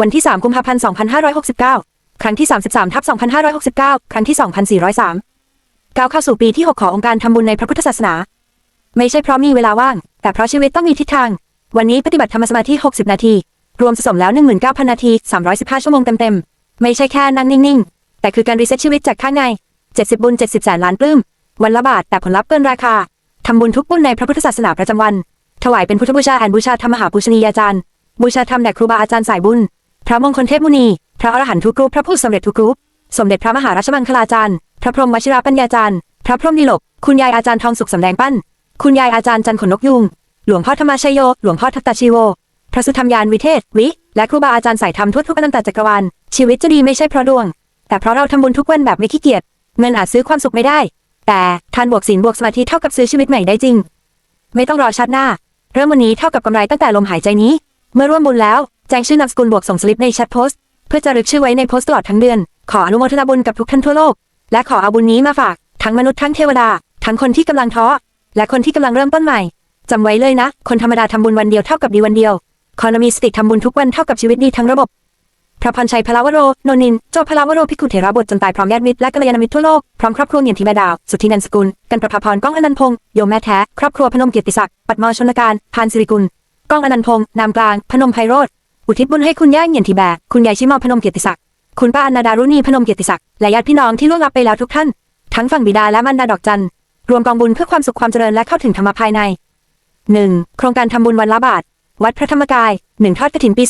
วันที่ 3 กุมภาพันธ์ 2569 ครั้งที่ 33 ทับ 2569 ครั้งที่ 2403 ก้าวเข้าสู่ปีที่ 6 ขององค์การทำบุญในพระพุทธศาสนา ไม่ใช่เพราะมีเวลาว่าง แต่เพราะชีวิตต้องมีทิศทาง วันนี้ปฏิบัติธรรมสมาธิ 60 นาที รวมสะสมแล้ว 19,000 นาที 315 ชั่วโมงเต็มๆ ไม่ใช่แค่นั่งนิ่งๆ แต่คือการรีเซ็ตชีวิตจากข้างใน 70 บุญ 70 แสนล้านปลื้ม วันละบาทแต่ผลลัพธ์เกินราคา ทำบุญทุกบุญในพระพุทธศาสนาประจำวัน ถวายเป็นพุทธบูชาแอนบูชาธรรมหาปูชนียาจารย์ บูชาธรรมแด่ครูบาอาจารย์สายบุญ พระมงคลเทพมุนี พระอรหันตุกรูป พระผู้สำเร็จทุกรูป สมเด็จพระมหาราชมังคลาจารย์ พระพรหมวชิราปัญญาจารย์ พระพรหมดีหลก คุณยายอาจารย์ทองสุขสำแดงปั้น คุณยายอาจารย์จันขนนกยุง หลวงพ่อธรรมชโย หลวงพ่อทัตตาชีโว พระสุธรรมยานวิเทศ วิ และครูบาอาจารย์สายธรรมทั่วทุกอนันตจักรวาล ชีวิตจะดีไม่ใช่เพราะดวง แต่เพราะเราทำบุญทุกวันแบบไม่ขี้เกียจ เงินอาจซื้อความสุขไม่ได้ แต่ทานบวกศีลบวกสมาธิเท่ากับซื้อชีวิตใหม่ได้จริง ไม่ต้องรอชาติหน้า เริ่มวันนี้เท่ากับกำไรตั้งแต่ลมหายใจนี้ เมื่อร่วมบุญแล้ว แจ้งชื่อนามสกุลบวกส่งสลิปในแชทโพสต์เพื่อจะรึกชื่อไว้ในโพสต์ตลอดทั้งเดือน ขออนุโมทนาบุญกับทุกท่านทั่วโลก และขอเอาบุญนี้มาฝาก ทั้งมนุษย์ทั้งเทวดา ทั้งคนที่กำลังท้อ และคนที่กำลังเริ่มต้นใหม่จำไว้เลยนะ คนธรรมดาทำบุญวันเดียวเท่ากับดีวันเดียว คอนมีสติทำบุญทุกวันเท่ากับชีวิตดีทั้งระบบ พระพรชัยพลาวโรโนนินโจพลาวโร พิกุเถระบทจนตายพร้อมญาติมิตรและกัลยาณมิตรทั่วโลก พร้อมครอบครัวเงียนทิแม่ดาว สุทธินันสกุล กันประภาพรก้องอนันต์พงษ์โยมแม่แท้ ครอบครัวพนมเกียรติศักดิ์ ปัดมอชนการพานสิริกุล ก้องอนันต์พงษ์นามกลาง พนมไพโรธ อุทิศบุญให้คุณย่าเงียนทิแบกคุณยายชิมอพนมเกียรติศักดิ์คุณป้าอนาดารุณีพนมเกียรติศักดิ์และญาติพี่น้องที่ล่วงลับไปแล้วทุกท่าน ทั้งฝั่งบิดาและมารดาดอกจันรวมกองบุญเพื่อความสุขความเจริญและเข้าถึงธรรมภายใน 1. โครงการทำบุญวันละบาท วัดพระธรรมกาย 1 ทอดกระถินปี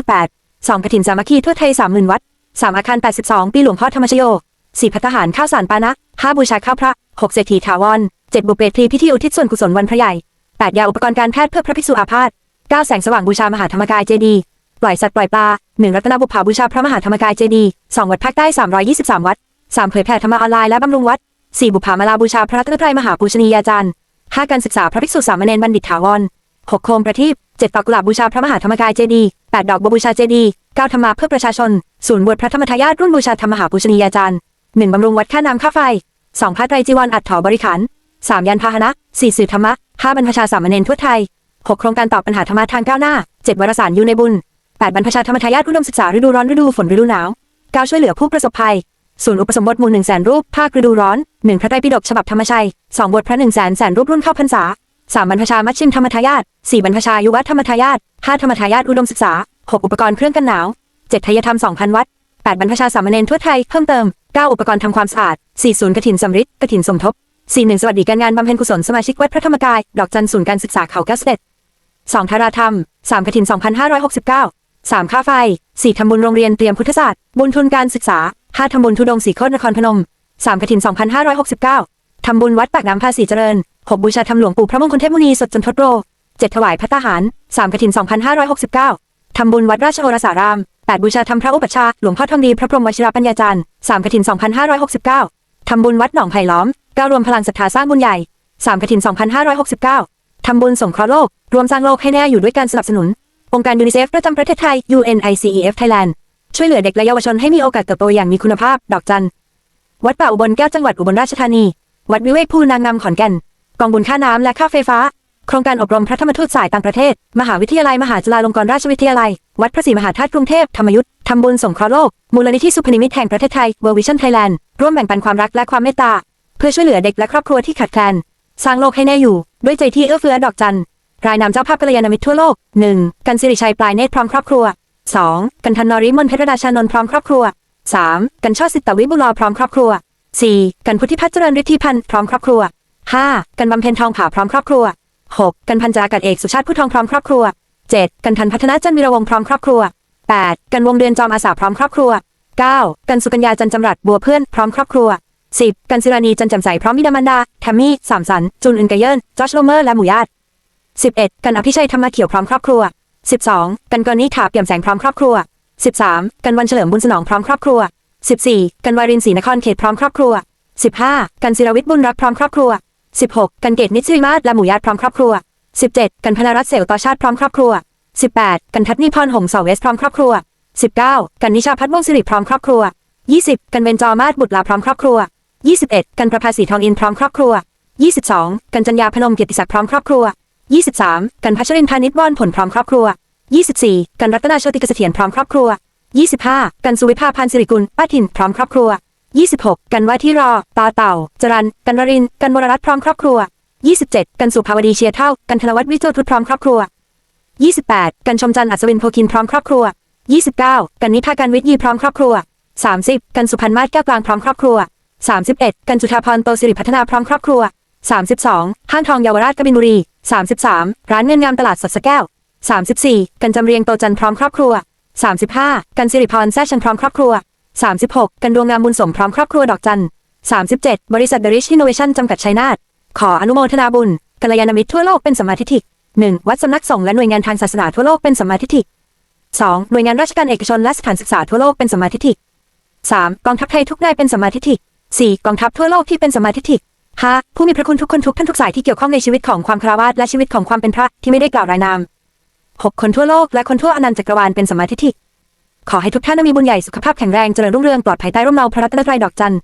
2568 2กระถินสามัคคีทั่วไทย 30,000 วัด 3 อาคาร 82 ปีหลวงพ่อธรรมชโย 4พัฒหารข้าวสารปานะ 5 บูชาข้าวพระ 6 เศรษฐีถาวร 7 บุเปตรีพิธีอุทิศส่วนกุศลวันพระใหญ่ 8 ยาอุปกรณ์การแพทย์เพื่อพระภิกษุอาพาธ 9แสงสว่างบูชามหาธรรมกายเจดีปล่อยสัตว์ปล่อยปลา1รัตนบุพภาบูชาพระมหาธรรมกายเจดีย์2วัดภาคใต้ 323 วัด3เผยแผ่ธรรมออนไลน์และบำรุงวัด4บุพภามาลาบูชาพระรัตนตรัยมหาปูชนียาจารย์5การศึกษาพระภิกษุสามเณรบัณฑิตถาวร6โคมประทีป7ดอกกุหลาบบูชาพระมหาธรรมกายเจดีย์8ดอกบัวบูชาเจดีย์9ธรรมาเพื่อประชาชนศูนย์บวชพระธรรมทายาทรุ่นบูชาธรรมมหาปูชนียาจารย์1บำรุงวัดค่าน้ำค่าไฟ2พระไตรจีวรอัดถอบริขาร3ยานพาหนะ4สื่อธรรมะ5บรรพชาสามเณรทั่วไทย 6 โครงการตอบปัญหาธรรมะทางก้าวหน้า 7 วารสารยู่ในบุญ 8 บรรพชาธรรมทายาทอุดมศึกษาฤดูร้อนฤดูฝนฤดูหนาว 9 ช่วยเหลือผู้ประสบภัย ศูนย์อุปสมบทหมู่1แสนรูป ภาคฤดูร้อน 1 พระไตรปิฎกฉบับธรรมชัย 2 บทพระ1แสนแสนรูปรุ่นเข้าพรรษา 3 บรรพชามัชชิมธรรมทายาท4บรรพชายุวธรรมทายาท5ธรรมทายาทอุดมศึกษา 6 อุปกรณ์เครื่องกันหนาว 7ทายธรรม2,000 วัด8บรรพชาสามเณรทั่วไทยเพิ่มเติม 9 อุปกรณ์ทำความสะอาด4ศูนย์กฐินสำริดกฐินสมทบ4 1 สวัสดิการงานบำเพ็ญกุศลสมาชิกวัดพระธรรมกาย ดอกจันศูนย์การศึกษาเขาแก้วเสด็จ 2ทาราธรรม 3กฐิน 2569 3 ค่าไฟ 4ทำบุญโรงเรียนเตรียมพุทธศาสตร์ บุญทุนการศึกษา 5ทำบุญทุดงค์สีโคตรนครพนม 3กฐิน 2569 ทำบุญวัดปากน้ำภาษีเจริญ 6 บูชาธรรมหลวงปู่พระมงคลเทพมุนีสดจนทดโร7ถวายพระทหาร 3กฐิน 2569 ทำบุญวัดราชโอรสาราม 8 บูชาธรรมพระอุปัชฌาย์หลวงพ่อทองดีพระพรหมวชิรปัญญาจารย์3กฐิน 2569 ทำบุญวัดหนองไผ่ล้อม 9 รวมพลังศรัทธาสร้างบุญใหญ่3กฐิน 2569 ทำบุญสงเคราะห์โลก รวมสร้างโลกให้แน่อยู่ด้วยการสนับสนุน องค์การยูนิเซฟประจำประเทศไทย UNICEF Thailand ช่วยเหลือเด็กและเยาวชนให้มีโอกาสเติบโตอย่างมีคุณภาพ ดอกจัน วัดป่าอุบลแก้วจังหวัดอุบลราชธานี วัดวิเวกภูนางงามขอนแก่น กองบุญค่าน้ำและค่าไฟฟ้า โครงการอบรมพระธรรมทูตสายต่างประเทศ มหาวิทยาลัยมหาจุฬาลงกรณราชวิทยาลัย วัดพระศรีมหาธาตุกรุงเทพธรรมยุทธ์ทำบุญสงเคราะห์โลก มูลนิธิสุพนิมิตแห่งประเทศไทย World Vision Thailand ร่วมแบ่งปันความรักและความเมตตา เพื่อช่วยเหลือเด็กและครอบครัวที่ขาดแคลน สร้างโลกให้แน่อยู่ ด้วยใจที่เอื้อเฟื้อดอกจันรายนามเจ้าภาพกัลยาณมิตรทั่วโลก 1. กันสิริชัยปลายเนตรพร้อมครอบครัว 2. กันธันนริมนเพชรดาชานนท์พร้อมครอบครัว 3. กันช่อสิตตวิบุลอพร้อมครอบครัว 4. กันพุทธิพัฒน์เจริญฤทธิพันธ์พร้อมครอบครัว 5. กันบำเพ็ญทองผาพร้อมครอบครัว 6. กันพันจาอากาศเอกสุชาติผู้ทองพร้อมครอบครัว 7. กันทันพัฒนาจันวีรวงพร้อมครอบครัว 8. กันวงเดือนจอมอาสาพร้อมครอบครัว 9. กันสุกัญญาจันจำรัดบัวเพื่อนพร้อมครอบครัว 10. กันศิรานีจันแจ่มใสพร้อมบิดามันดา แทมมี่ สามสันจุนอึนกะเยินจอชโลเมอร์และหมู่ญาติ 11. กันอภิชัยธรรมเขียวพร้อมครอบครัว 12. กันกรณีถาเปี่ยมแสงพร้อมครอบครัว 13. กันวันเฉลิมบุญสนองพร้อมครอบครัว 14. กันวารินศรีนครเขตพร้อมครอบครัว 15. กันศิรวิทย์บุญรักพร้อมครอบครัว 16. กันเกตนิตสิริมาศและหมู่ญาติพร้อมครอบครัว 17. กันพนรัตน์เสวต่อชาติพร้อมครอบครัว 18. กันทัศนีพรหงสเสาเวสพร้อมครอบครัว 19. กันนิชาพัฒน์วงศิริพร้อมครอบครัว 20. กันเบญจอมาศบุตรลาพร้อมครอบครัว 21. กันประภาสีทองอินพร้อมครอบครัว 22. กันจัญญาพนมเกียรติศักดิ์พร้อมครอบครัว 23. กันพัชรินพานิชวอนผลพร้อมครอบครัว 24 กันรัตนาโชติกเสถียรพร้อมครอบครัว 25 กันสุวิภาพันธ์สิริกุลป้าถิ่นพร้อมครอบครัว 26 กันว่าที่รอตาเต่า จรัน กันวริน กันวรรัตน์พร้อมครอบครัว 27 กันสุภาวดีเชียร์เท่า กันธนวัฒน์วิจิตรทุตพร้อมครอบครัว 28 กันชมจันทร์อัศวินโพคินพร้อมครอบครัว 29 กันนิพาการวิทยีพร้อมครอบครัว 30 กันสุพันธ์มาศแก้วกลางพร้อมครอบครัว 31 กันจุฑาพรโตสิริพัฒนาพร้อมครอบครัว 32 ห้างทองเยาวราชกบินบุรี 33 ร้านเงินงามตลาดสดสแก้ว 34 กันจำเรียงโตจันพร้อมครอบครัว 35 กันสิริพรแซ่ชันพร้อมครอบครัว 36 กันดวงงามบุญสมพร้อมครอบครัวดอกจัน37 บริษัทเดริชอินโนเวชั่นจำกัดชัยนาท ขออนุโมทนาบุญกัลยาณมิตรทั่วโลกเป็นสมาทิฏฐิ 1. วัดสำนักสงฆ์และหน่วยงานทางศาสนาทั่วโลกเป็นสมาทิฏฐิ 2. หน่วยงานราชการเอกชนและสถานศึกษาทั่วโลกเป็นสมาทิฏฐิ 3. กองทัพไทยทุกนายเป็นสมาทิฏฐิ 4. กองทัพทั่วโลกที่เป็นสมาทิฏฐิ 5. ผู้มีพระคุณทุกคนทุกท่านทุกสายที่เกี่ยวข้องในชีวิตของความคาวาสและชีวิตของความเป็นพระที่ไม่ได้กล่าวรายนาม 6. คนทั่วโลกและคนทั่วอนันตจักรวาลเป็นสมาธิถิก ขอให้ทุกท่านมีบุญใหญ่สุขภาพแข็งแรงเจริญรุ่งเรืองปลอดภัยใต้ร่มเงาพระรัตนตรัยดอกจันทร์